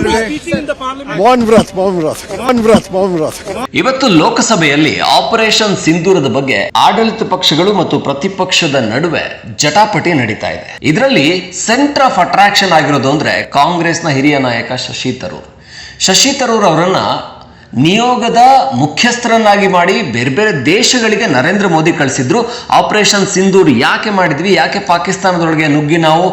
ವ್ರತ್ ವ್ರತ್ ವ್ರತ್ ವ್ರತ್. ಇವತ್ತು ಲೋಕಸಭೆಯಲ್ಲಿ ಆಪರೇಷನ್ ಸಿಂಧೂರದ ಬಗ್ಗೆ ಆಡಳಿತ ಪಕ್ಷಗಳು ಮತ್ತು ಪ್ರತಿಪಕ್ಷದ ನಡುವೆ ಜಟಾಪಟಿ ನಡೀತಾ ಇದೆ. ಇದರಲ್ಲಿ ಸೆಂಟರ್ ಆಫ್ ಅಟ್ರಾಕ್ಷನ್ ಆಗಿರೋದು ಅಂದ್ರೆ ಕಾಂಗ್ರೆಸ್ನ ಹಿರಿಯ ನಾಯಕ ಶಶಿ ತರೂರ್. ಶಶಿ ತರೂರ್ ಅವರನ್ನ ನಿಯೋಗದ ಮುಖ್ಯಸ್ಥರನ್ನಾಗಿ ಮಾಡಿ ಬೇರೆ ಬೇರೆ ದೇಶಗಳಿಗೆ ನರೇಂದ್ರ ಮೋದಿ ಕಳಿಸಿದ್ರು. ಆಪರೇಷನ್ ಸಿಂಧೂರ್ ಯಾಕೆ ಮಾಡಿದ್ವಿ? ಯಾಕೆ ಪಾಕಿಸ್ತಾನದೊಳಗೆ ನುಗ್ಗಿ ನಾವು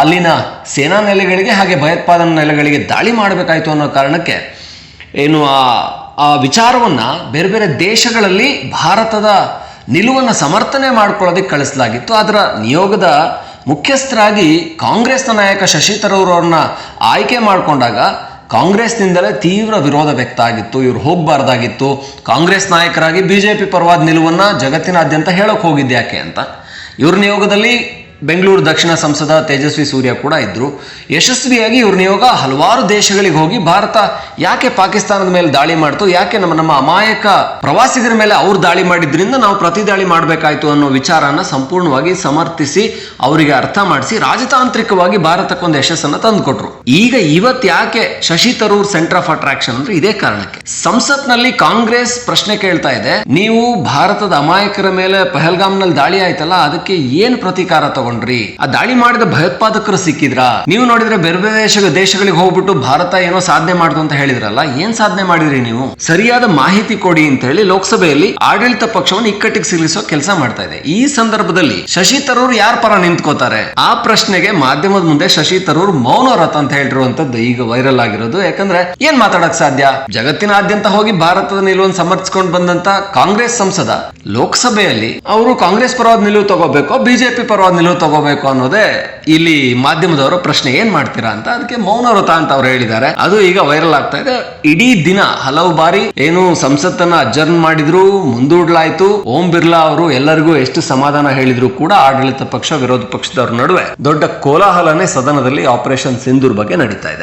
ಅಲ್ಲಿನ ಸೇನಾ ನೆಲೆಗಳಿಗೆ ಹಾಗೆ ಭಯೋತ್ಪಾದನಾ ನೆಲೆಗಳಿಗೆ ದಾಳಿ ಮಾಡಬೇಕಾಯಿತು ಅನ್ನೋ ಕಾರಣಕ್ಕೆ ಏನು, ಆ ಆ ವಿಚಾರವನ್ನ ಬೇರೆ ಬೇರೆ ದೇಶಗಳಲ್ಲಿ ಭಾರತದ ನಿಲುವನ್ನು ಸಮರ್ಥನೆ ಮಾಡ್ಕೊಳ್ಳೋದಕ್ಕೆ ಕಳಿಸಲಾಗಿತ್ತು. ಅದರ ನಿಯೋಗದ ಮುಖ್ಯಸ್ಥರಾಗಿ ಕಾಂಗ್ರೆಸ್ನ ನಾಯಕ ಶಶಿ ತರೂರ್ ಅವ್ರನ್ನ ಆಯ್ಕೆ ಮಾಡಿಕೊಂಡಾಗ ಕಾಂಗ್ರೆಸ್ನಿಂದಲೇ ತೀವ್ರ ವಿರೋಧ ವ್ಯಕ್ತ ಆಗಿತ್ತು ಇವ್ರು ಹೋಗಬಾರ್ದಾಗಿತ್ತು. ಕಾಂಗ್ರೆಸ್ ನಾಯಕರಾಗಿ ಬಿ ಜೆ ಪಿ ಪರವಾದ ನಿಲುವನ್ನು ಜಗತ್ತಿನಾದ್ಯಂತ ಹೇಳೋಕೆ ಹೋಗಿದ್ದೆ ಯಾಕೆ ಅಂತ. ಇವ್ರ ನಿಯೋಗದಲ್ಲಿ ಬೆಂಗಳೂರು ದಕ್ಷಿಣ ಸಂಸದ ತೇಜಸ್ವಿ ಸೂರ್ಯ ಕೂಡ ಇದ್ದರು ಯಶಸ್ವಿಯಾಗಿ ಇವ್ರ ನಿಯೋಗ ಹಲವಾರು ದೇಶಗಳಿಗೆ ಹೋಗಿ ಭಾರತ ಯಾಕೆ ಪಾಕಿಸ್ತಾನದ ಮೇಲೆ ದಾಳಿ ಮಾಡ್ತು, ಯಾಕೆ ನಮ್ಮ ನಮ್ಮ ಅಮಾಯಕ ಪ್ರವಾಸಿಗರ ಮೇಲೆ ಅವ್ರು ದಾಳಿ ಮಾಡಿದ್ರಿಂದ ನಾವು ಪ್ರತಿ ದಾಳಿ ಮಾಡಬೇಕಾಯ್ತು ಅನ್ನೋ ವಿಚಾರನ ಸಂಪೂರ್ಣವಾಗಿ ಸಮರ್ಥಿಸಿ ಅವರಿಗೆ ಅರ್ಥ ಮಾಡಿಸಿ ರಾಜತಾಂತ್ರಿಕವಾಗಿ ಭಾರತಕ್ಕೊಂದು ಯಶಸ್ಸನ್ನ ತಂದುಕೊಟ್ರು. ಈಗ ಇವತ್ ಯಾಕೆ Shashi Tharoor centre of attraction ಅಂದ್ರೆ ಇದೇ ಕಾರಣಕ್ಕೆ. ಸಂಸತ್ನಲ್ಲಿ ಕಾಂಗ್ರೆಸ್ ಪ್ರಶ್ನೆ ಕೇಳ್ತಾ ಇದೆ, ನೀವು ಭಾರತದ ಅಮಾಯಕರ ಮೇಲೆ ಪಹಲ್ಗಾಮ್ನಲ್ಲಿ ದಾಳಿ ಆಯ್ತಲ್ಲ, ಅದಕ್ಕೆ ಏನ್ ಪ್ರತೀಕಾರ ಆ ದಾಳಿ ಮಾಡಿದ ಭಯೋತ್ಪಾದಕರು ಸಿಕ್ಕಿದ್ರ? ನೀವು ನೋಡಿದ್ರೆ ಬೇರೆ ಬೇರೆ ದೇಶ ದೇಶಗಳಿಗೆ ಹೋಗ್ಬಿಟ್ಟು ಭಾರತ ಏನೋ ಸಾಧನೆ ಮಾಡ್ತು ಅಂತ ಹೇಳಿದ್ರಲ್ಲ, ಏನ್ ಸಾಧನೆ ಮಾಡಿದ್ರಿ ನೀವು? ಸರಿಯಾದ ಮಾಹಿತಿ ಕೊಡಿ ಅಂತ ಹೇಳಿ ಲೋಕಸಭೆಯಲ್ಲಿ ಆಡಳಿತ ಪಕ್ಷವನ್ನು ಇಕ್ಕಟ್ಟಿಗೆ ಸಿಗಲಿಸುವ ಕೆಲಸ ಮಾಡ್ತಾ ಇದೆ. ಈ ಸಂದರ್ಭದಲ್ಲಿ ಶಶಿ ತರೂರ್ ಯಾರ ಪರ ನಿಂತ್ಕೋತಾರೆ? ಆ ಪ್ರಶ್ನೆಗೆ ಮಾಧ್ಯಮದ ಮುಂದೆ ಶಶಿ ತರೂರ್ ಮೌನ ರಥ ಅಂತ ಹೇಳಿರುವಂತದ್ದು ಈಗ ವೈರಲ್ ಆಗಿರೋದು. ಯಾಕಂದ್ರೆ ಏನ್ ಮಾತಾಡಕ್ ಸಾಧ್ಯ? ಜಗತ್ತಿನಾದ್ಯಂತ ಹೋಗಿ ಭಾರತದ ನಿಲುವನ್ನು ಸಮರ್ಥಿಸ್ಕೊಂಡು ಬಂದಂತ ಕಾಂಗ್ರೆಸ್ ಸಂಸದ, ಲೋಕಸಭೆಯಲ್ಲಿ ಅವರು ಕಾಂಗ್ರೆಸ್ ಪರವಾದ ನಿಲುವು ತಗೋಬೇಕು, ಬಿಜೆಪಿ ಪರವಾದ ನಿಲುವು ತಗೋಬೇಕು ಅನ್ನೋದೇ ಇಲ್ಲಿ ಮಾಧ್ಯಮದವರು ಪ್ರಶ್ನೆ ಏನ್ ಮಾಡ್ತೀರಾ ಅಂತ ಅದಕ್ಕೆ ಮೌನ ವ್ರತ ಅಂತ ಅವ್ರು ಹೇಳಿದ್ದಾರೆ. ಅದು ಈಗ ವೈರಲ್ ಆಗ್ತಾ ಇದೆ. ಇಡೀ ದಿನ ಹಲವು ಬಾರಿ ಏನು ಸಂಸತ್ತನ್ನ ಅಜರ್ನ್ ಮಾಡಿದ್ರು, ಮುಂದೂಡ್ಲಾಯ್ತು. ಓಂ ಬಿರ್ಲಾ ಅವರು ಎಲ್ಲರಿಗೂ ಎಷ್ಟು ಸಮಾಧಾನ ಹೇಳಿದ್ರು ಕೂಡ ಆಡಳಿತ ಪಕ್ಷ, ವಿರೋಧ ಪಕ್ಷದವ್ರ ನಡುವೆ ದೊಡ್ಡ ಕೋಲಾಹಲನೇ ಸದನದಲ್ಲಿ ಆಪರೇಷನ್ ಸಿಂಧೂರ್ ಬಗ್ಗೆ ನಡೀತಾ ಇದೆ.